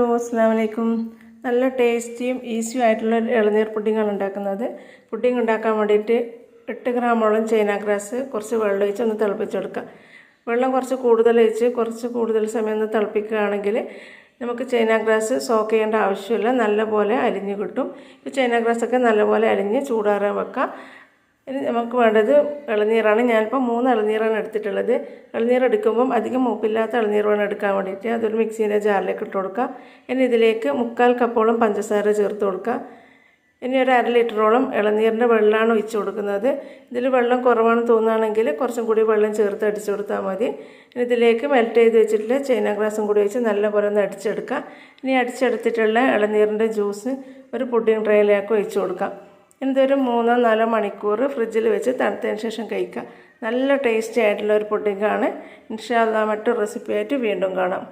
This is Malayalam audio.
ഹലോ അസ്സാം വലൈക്കും നല്ല ടേസ്റ്റിയും ഈസിയും ആയിട്ടുള്ള ഇളനീർ പുഡിങ്ങാണ് ഉണ്ടാക്കുന്നത്. പുഡിങ് ഉണ്ടാക്കാൻ വേണ്ടിയിട്ട് എട്ട് ഗ്രാമോളം ചൈന ഗ്രാസ് കുറച്ച് വെള്ളം ഒഴിച്ച് ഒന്ന് തിളപ്പിച്ചെടുക്കുക വെള്ളം കുറച്ച് കൂടുതൽ ഒഴിച്ച് കുറച്ച് കൂടുതൽ സമയം ഒന്ന് തിളപ്പിക്കുകയാണെങ്കിൽ നമുക്ക് ചൈന ഗ്രാസ് സോക്ക് ചെയ്യേണ്ട ആവശ്യമില്ല. നല്ലപോലെ അലിഞ്ഞ് കിട്ടും. ഇപ്പോൾ ചൈന ഗ്രാസൊക്കെ നല്ലപോലെ അലിഞ്ഞ് ചൂടാറാൻ വെക്കാം ഇനി നമുക്ക് വേണ്ടത് ഇളനീറാണ് ഞാനിപ്പോൾ മൂന്ന് ഇളനീറാണ് എടുത്തിട്ടുള്ളത്. ഇളനീർ എടുക്കുമ്പം അധികം മൂപ്പില്ലാത്ത ഇളനീർ വേണം എടുക്കാൻ വേണ്ടിയിട്ട് അതൊരു മിക്സീന്റെ ജാറിലേക്ക് ഇട്ട് കൊടുക്കുക. ഇനി ഇതിലേക്ക് മുക്കാൽ കപ്പോളം പഞ്ചസാര ചേർത്ത് കൊടുക്കുക. ഇനി ഒരു അര ലിറ്ററോളം ഇളനീരിന്റെ വെള്ളമാണ് ഒഴിച്ച് കൊടുക്കുന്നത്. ഇതിൽ വെള്ളം കുറവാണെന്ന് തോന്നുകയാണെങ്കിൽ കുറച്ചും കൂടി വെള്ളം ചേർത്ത് അടിച്ചു കൊടുത്താൽ മതി. ഇനി ഇതിലേക്ക് മെൽറ്റ് ചെയ്ത് വെച്ചിട്ടുള്ള ചൈന ഗ്ലാസും കൂടി വെച്ച് നല്ലപോലെ ഒന്ന് അടിച്ചെടുക്കുക. ഇനി അടിച്ചെടുത്തിട്ടുള്ള ഇളനീരിന്റെ ജ്യൂസ് ഒരു പുഡിംഗ് ട്രേയിലേക്ക് ഒഴിച്ച് കൊടുക്കാം ഇതൊരു മൂന്നോ നാലോ മണിക്കൂർ ഫ്രിഡ്ജിൽ വെച്ച് തണുത്തതിന് ശേഷം കഴിക്കുക. നല്ല ടേസ്റ്റി ആയിട്ടുള്ള ഒരു പുഡിങ്ങാണ്. ഇൻഷാല്ല മറ്റൊരു റെസിപ്പി ആയിട്ട് വീണ്ടും കാണാം.